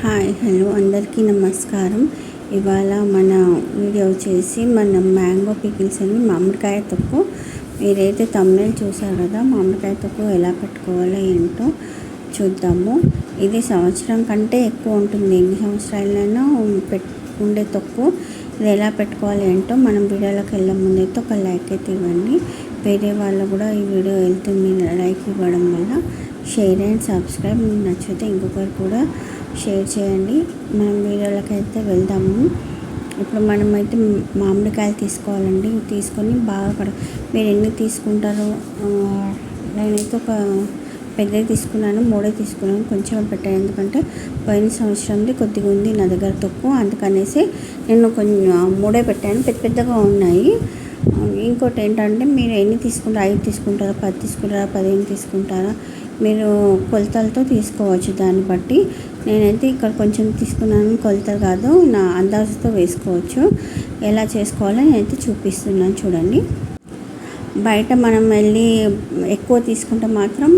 Hi hello అందరికీ నమస్కారం. ఇవాళ మన వీడియో వచ్చేసి మన మ్యాంగో పికిల్స్ అని మామిడికాయ తొక్కు. మీరైతే తమిళ చూసారు కదా మామిడికాయ తొక్కు ఎలా పెట్టుకోవాలో ఏంటో చూద్దాము. ఇది సంవత్సరం కంటే ఎక్కువ ఉంటుంది. ఎన్ని సంవత్సరాలైనా పెట్ ఉండే తొక్కు. ఇది ఎలా పెట్టుకోవాలి ఏంటో మనం వీడియోలోకి వెళ్ళే ముందైతే ఒక లైక్ అయితే ఇవ్వండి. వేరే వాళ్ళు కూడా ఈ వీడియో వెళ్తుంది లైక్ ఇవ్వడం వల్ల షేర్ అండ్ సబ్స్క్రైబ్ నచ్చితే ఇంకొకరు కూడా షేర్ చేయండి. మనం వీడియోలోకి అయితే వెళ్దాము. ఇప్పుడు మనమైతే మామిడికాయలు తీసుకోవాలండి. తీసుకొని బాగా కడ మీరు ఎన్ని తీసుకుంటారో నేనైతే ఒక పెద్దది తీసుకున్నాను మూడే తీసుకున్నాను. కొంచెం పెట్టాను. ఎందుకంటే పోయిన సంవత్సరంది కొద్దిగా ఉంది నా దగ్గర తక్కువ. అందుకనేసి నేను కొంచెం మూడే పెట్టాను. పెద్ద పెద్దగా ఉన్నాయి. ఇంకోటి ఏంటంటే మీరు ఎన్ని తీసుకుంటారు ఐదు తీసుకుంటారా పది తీసుకుంటారా పదిహేను తీసుకుంటారా మీరు కొలతలతో తీసుకోవచ్చు. దాన్ని బట్టి నేనైతే ఇక్కడ కొంచెం తీసుకున్నాను కొలతలు కాదు నా అందాజుతో వేసుకోవచ్చు. ఎలా చేసుకోవాలో నేనైతే చూపిస్తున్నాను చూడండి. బయట మనం వెళ్ళి ఎక్కువ తీసుకుంటే మాత్రం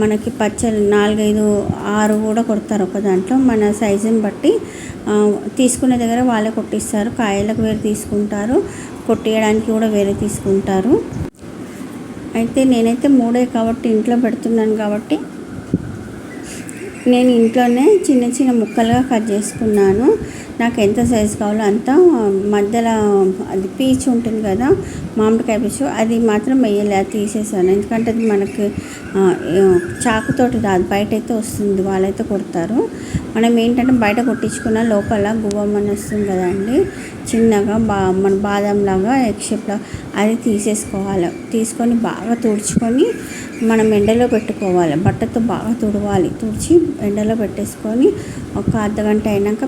మనకి పచ్చళ్ళు నాలుగైదు ఆరు కూడా కొడతారు ఒక దాంట్లో. మన సైజుని బట్టి తీసుకునే దగ్గర వాళ్ళే కొట్టిస్తారు. కాయలకు వేరే తీసుకుంటారు కొట్టేయడానికి కూడా వేరే తీసుకుంటారు. అయితే నేనైతే మూడే కాబట్టి ఇంట్లో పెడుతున్నాను కాబట్టి నేను ఇంట్లోనే చిన్న చిన్న ముక్కలుగా కట్ చేసుకున్నాను. నాకు ఎంత సైజు కావాలో అంత మధ్యలో అది పీచు ఉంటుంది కదా మామిడికాయ పీచు అది మాత్రం వేయలే అది తీసేసాను. ఎందుకంటే అది మనకి చాకుతోటి రాదు బయట అయితే వస్తుంది వాళ్ళైతే కొడతారు. మనం ఏంటంటే బయట కొట్టించుకున్న లోపల గువ్వమని వస్తుంది కదండి చిన్నగా బా మన బాదం లాగా ఎగ్ షేప్లో అది తీసేసుకోవాలి. తీసుకొని బాగా తుడుచుకొని మనం ఎండలో పెట్టుకోవాలి. బట్టతో బాగా తుడవాలి తుడిచి ఎండలో పెట్టేసుకొని ఒక అర్ధ గంట అయినాక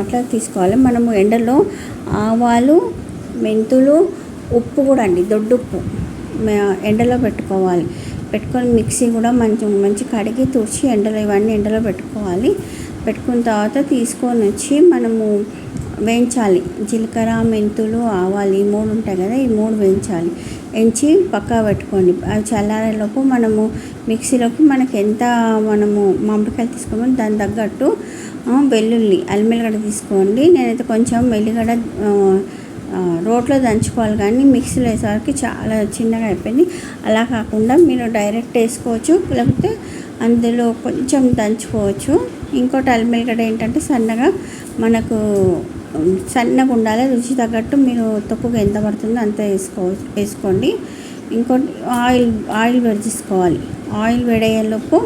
అట్లా తీసుకోవాలి. మనము ఎండలో ఆవాలు మెంతులు ఉప్పు కూడా అండి దొడ్డుప్పు ఎండలో పెట్టుకోవాలి. పెట్టుకొని మిక్సీ కూడా మంచి మంచి కడిగి తుడిచి ఎండలో ఇవన్నీ ఎండలో పెట్టుకోవాలి. పెట్టుకున్న తర్వాత తీసుకొని వచ్చి మనము వేయించాలి. జీలకర్ర మెంతులు ఆవాలు ఈ మూడు ఉంటాయి కదా ఈ మూడు వేయించాలి. ఎంచి పక్కా పెట్టుకోండి. అవి చల్లారేలోపు మనము మిక్సీలోకి మనకి ఎంత మనము మామిడికాయలు తీసుకోమని దాని తగ్గట్టు వెల్లుల్లి అల్లిమెల్లిగడ్డ తీసుకోండి. నేనైతే కొంచెం వెల్లిగడ్డ రోట్లో దంచుకోవాలి కానీ మిక్సీలో వేసేసరికి చాలా చిన్నగా అయిపోయింది. అలా కాకుండా మీరు డైరెక్ట్ వేసుకోవచ్చు. లేకపోతే అందులో కొంచెం దంచుకోవచ్చు. ఇంకోటి అల్లిమెల్లిగడ్డ ఏంటంటే సన్నగా మనకు సన్నగా ఉండాలి. రుచి తగ్గట్టు మీరు తక్కువగా ఎంత పడుతుందో అంత వేసుకో వేసుకోండి. ఇంకోటి ఆయిల్ ఆయిల్ వేడి చేసుకోవాలి ఆయిల్ వేడయ్యేలోపు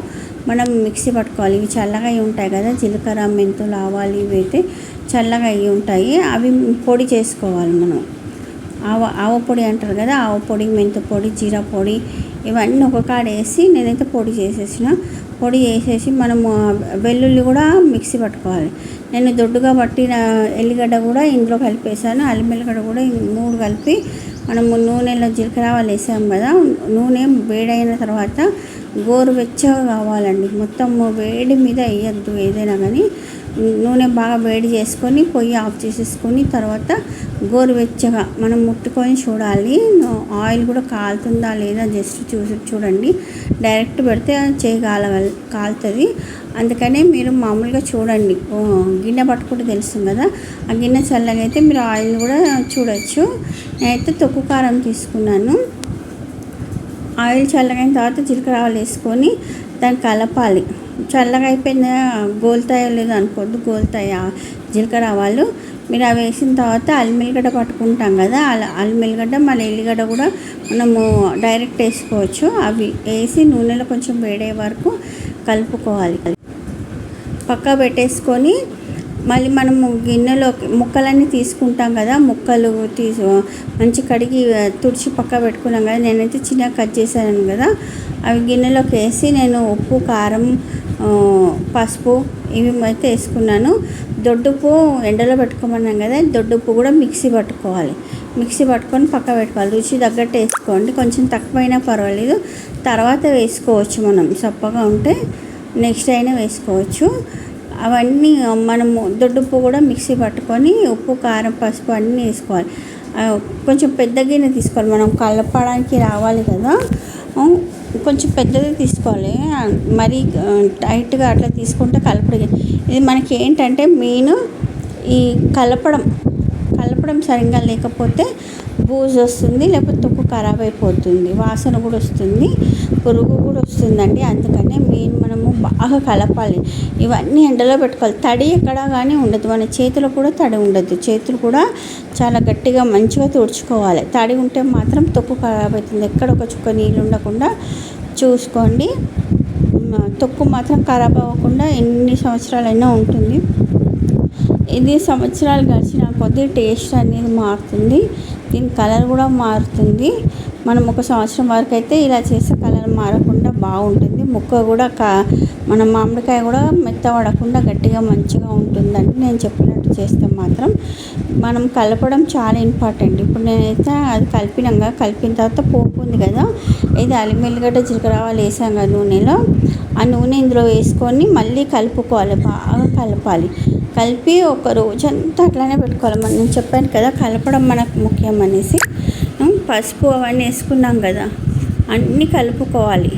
మనం మిక్సీ పట్టుకోవాలి. ఇవి చల్లగా అయి ఉంటాయి కదా. జీలకర్ర మెంతులు ఆవాలు ఇవి అయితే చల్లగా అయి ఉంటాయి. అవి పొడి చేసుకోవాలి మనం. ఆవ ఆవ పొడి అంటారు కదా. ఆవ పొడి మెంతు పొడి జీరా పొడి ఇవన్నీ ఒక కాడ వేసి నేనైతే పొడి చేసేసిన. పొడి చేసేసి మనము వెల్లుల్లి కూడా మిక్సీ పట్టుకోవాలి. నేను దొడ్డుగా పట్టిన ఎల్లిగడ్డ కూడా ఇందులో కలిపేసాను అల్లం ఎల్లిగడ్డ కూడా మూడు కలిపి మనము నూనెలో జీలకర్ర వేసాము వేసాం కదా. నూనె వేడైన తర్వాత గోరువెచ్చగా కావాలండి. మొత్తం వేడి మీద వేయద్దు ఏదైనా కానీ. నూనె బాగా వేడి చేసుకొని పొయ్యి ఆఫ్ చేసేసుకొని తర్వాత గోరువెచ్చగా మనం ముట్టుకొని చూడాలి. ఆయిల్ కూడా కాలుతుందా లేదా జస్ట్ చూసి చూడండి. డైరెక్ట్ పెడితే చేయి కాల కాలుతుంది. అందుకనే మీరు మామూలుగా చూడండి. గిన్నె పట్టుకుంటే తెలుస్తుంది కదా. ఆ గిన్నె చల్లగా అయితే మీరు ఆయిల్ కూడా చూడొచ్చు. నేనైతే తొక్కు కారం తీసుకున్నాను. ఆయిల్ చల్లగైన తర్వాత జీలకర్ర ఆవాలు వేసుకొని దాన్ని కలపాలి. చల్లగా అయిపోయిన గోల్తాయ లేదో అనుకోవద్దు గోల్తాయ జీలకర్ర ఆవాలు. మీరు అవి వేసిన తర్వాత అల్లిమిల్లిగడ్డ పట్టుకుంటాం కదా అలా అల్లిమిల్లిగడ్డ మళ్ళీ ఎల్లిగడ్డ కూడా మనము డైరెక్ట్ వేసుకోవచ్చు. అవి వేసి నూనెలో కొంచెం వేడే వరకు కలుపుకోవాలి. పక్క పెట్టేసుకొని మళ్ళీ మనము గిన్నెలోకి ముక్కలన్నీ తీసుకుంటాం కదా ముక్కలు తీసు మంచి కడిగి తుడిచి పక్క పెట్టుకున్నాం కదా నేనైతే చిన్నగా కట్ చేశాను కదా అవి గిన్నెలోకి వేసి నేను ఉప్పు కారం పసుపు ఇవి అయితే వేసుకున్నాను. దొడ్డుపు ఎండలో పెట్టుకోమన్నాం కదా దొడ్డుప్పు కూడా మిక్సీ పట్టుకోవాలి. మిక్సీ పట్టుకొని పక్క పెట్టుకోవాలి. రుచి తగ్గట్టు వేసుకోండి. కొంచెం తక్కువైనా పర్వాలేదు. తర్వాత వేసుకోవచ్చు మనం. చప్పగా ఉంటే నెక్స్ట్ అయినా వేసుకోవచ్చు. అవన్నీ మనము దొడ్డుప్పు కూడా మిక్సీ పట్టుకొని ఉప్పు కారం పసుపు అన్నీ వేసుకోవాలి. కొంచెం పెద్ద గిన్నె తీసుకోవాలి. మనం కలపడానికి రావాలి కదా. కొంచెం పెద్దది తీసుకోవాలి. మరీ టైట్గా అట్లా తీసుకుంటే కలపడం ఇది మనకి ఏంటంటే మెయిన్ ఈ కలపడం కలపడం సరిగ్గా లేకపోతే బూజు వస్తుంది లేకపోతే తొక్కు ఖరాబ్ అయిపోతుంది వాసన కూడా వస్తుంది పురుగు కూడా వస్తుందండి. అందుకనే మెయిన్ మనము బాగా కలపాలి. ఇవన్నీ ఎండలో పెట్టుకోవాలి. తడి ఎక్కడ కానీ ఉండదు. మన చేతిలో కూడా తడి ఉండదు. చేతులు కూడా చాలా గట్టిగా మంచిగా తుడుచుకోవాలి. తడి ఉంటే మాత్రం తొక్కు ఖరాబ్ అవుతుంది. ఎక్కడ ఒక చుక్క నీళ్ళు ఉండకుండా చూసుకోండి. తొక్కు మాత్రం ఖరాబ్ అవ్వకుండా ఎన్ని సంవత్సరాలైనా ఉంటుంది. ఇది సంవత్సరాలు గడిచిన కొద్దీ టేస్ట్ అనేది మారుతుంది. దీని కలర్ కూడా మారుతుంది. మనం ఒక సంవత్సరం వరకు అయితే ఇలా చేస్తే కలర్ మారకుండా బాగుంటుంది. ముక్క కూడా కా మన మామిడికాయ కూడా మెత్తబడకుండా గట్టిగా మంచిగా ఉంటుందండి నేను చెప్పినట్టు చేస్తే మాత్రం మనం కలపడం చాలా ఇంపార్టెంట్. ఇప్పుడు నేనైతే అది కలిపినాక కలిపిన తర్వాత పోపు ఉంది కదా ఇది అల్లిమెల్లిగడ్డ వెల్లిగడ్డ జీలకరావాలు వేసాం కదా నూనెలో ఆ నూనె ఇందులో వేసుకొని మళ్ళీ కలుపుకోవాలి బాగా కలపాలి. కలిపి ఒక రోజంతా అట్లానే పెట్టుకోవాలి. మనం నేను చెప్పాను కదా కలపడం మనకు ముఖ్యం అనేసి. పసుపు అవన్నీ వేసుకున్నాం కదా అన్నీ కలుపుకోవాలి.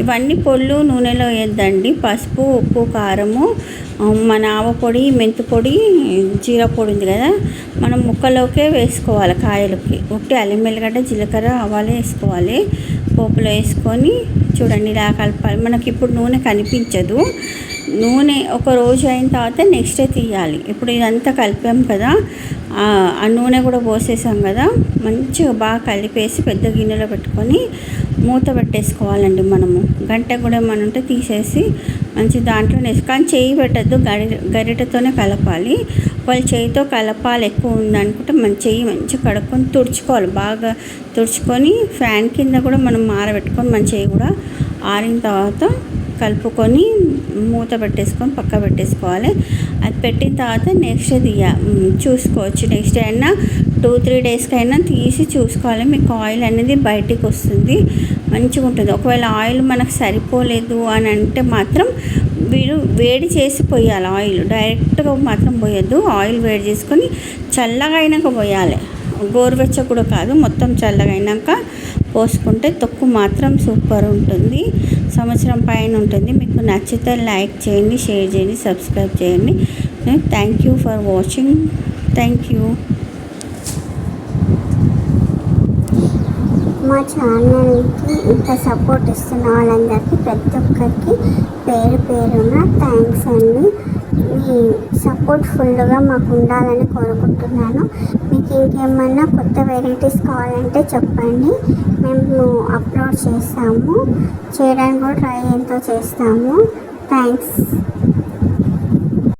ఇవన్నీ పొళ్ళు నూనెలో వేద్దండి పసుపు ఉప్పు కారము మన ఆవ పొడి మెంతి పొడి జీరా పొడి ఉంది కదా మనం ముక్కలోకే వేసుకోవాలి కాయలకి. ఉట్టి అల్లం వెల్లిగడ్డ జీలకర్ర ఆవాలు వేసుకోవాలి. పోపులో వేసుకొని చూడండి ఇలా కలపాలి. మనకి ఇప్పుడు నూనె కనిపించదు. నూనె ఒక రోజు అయిన తర్వాత నెక్స్ట్ డే తీయాలి. ఇప్పుడు ఇదంతా కలిపాం కదా ఆ నూనె కూడా పోసేసాం కదా మంచిగా బాగా కలిపేసి పెద్ద గిన్నెలో పెట్టుకొని మూత పెట్టేసుకోవాలండి మనము. గంట కూడా ఏమనుంటే ఉంటే తీసేసి మంచి దాంట్లో వేసి కానీ చేయి పెట్టద్దు గరి గరిటతోనే కలపాలి. వాళ్ళు చేయితో కలపాలి ఎక్కువ ఉందనుకుంటే మన చెయ్యి మంచిగా కడుక్కొని తుడుచుకోవాలి. బాగా తుడుచుకొని ఫ్యాన్ కింద కూడా మనం ఆరబెట్టుకొని మన చేయి కూడా ఆరిన తర్వాత కలుపుకొని మూత పెట్టేసుకొని పక్క పెట్టేసుకోవాలి. అది పెట్టిన తర్వాత నెక్స్ట్ తీయ చూసుకోవచ్చు. నెక్స్ట్ అయినా టూ త్రీ డేస్కి అయినా తీసి చూసుకోవాలి. మీకు ఆయిల్ అనేది బయటికి వస్తుంది. మంచిగా ఉంటుంది. ఒకవేళ ఆయిల్ మనకు సరిపోలేదు అని అంటే మాత్రం వీడు వేడి చేసి పోయాలి ఆయిల్. డైరెక్ట్గా మాత్రం పోయొద్దు. ఆయిల్ వేడి చేసుకొని చల్లగా అయినాక పోయాలి. గోరువెచ్చ కూడా కాదు. మొత్తం చల్లగా అయినాక పోసుకుంటే తొక్కు మాత్రం సూపర్ ఉంటుంది. సంవత్సరం పైన ఉంటుంది. మీకు నచ్చితే లైక్ చేయండి షేర్ చేయండి సబ్స్క్రైబ్ చేయండి. Thank you for watching. Thank you. మా ఛానల్కి ఇంత సపోర్ట్ ఇస్తున్న వాళ్ళందరికీ ప్రతి ఒక్కరికి పేరు పేరున థ్యాంక్స్ అండి. సపోర్ట్ ఫుల్గా మాకు ఉండాలని కోరుకుంటున్నాను. మీకు ఇంకేమన్నా కొత్త వెరైటీస్ కావాలంటే చెప్పండి. మేము అప్లోడ్ చేస్తాము. చేయడానికి కూడా ట్రై ఎంతో చేస్తాము. థ్యాంక్స్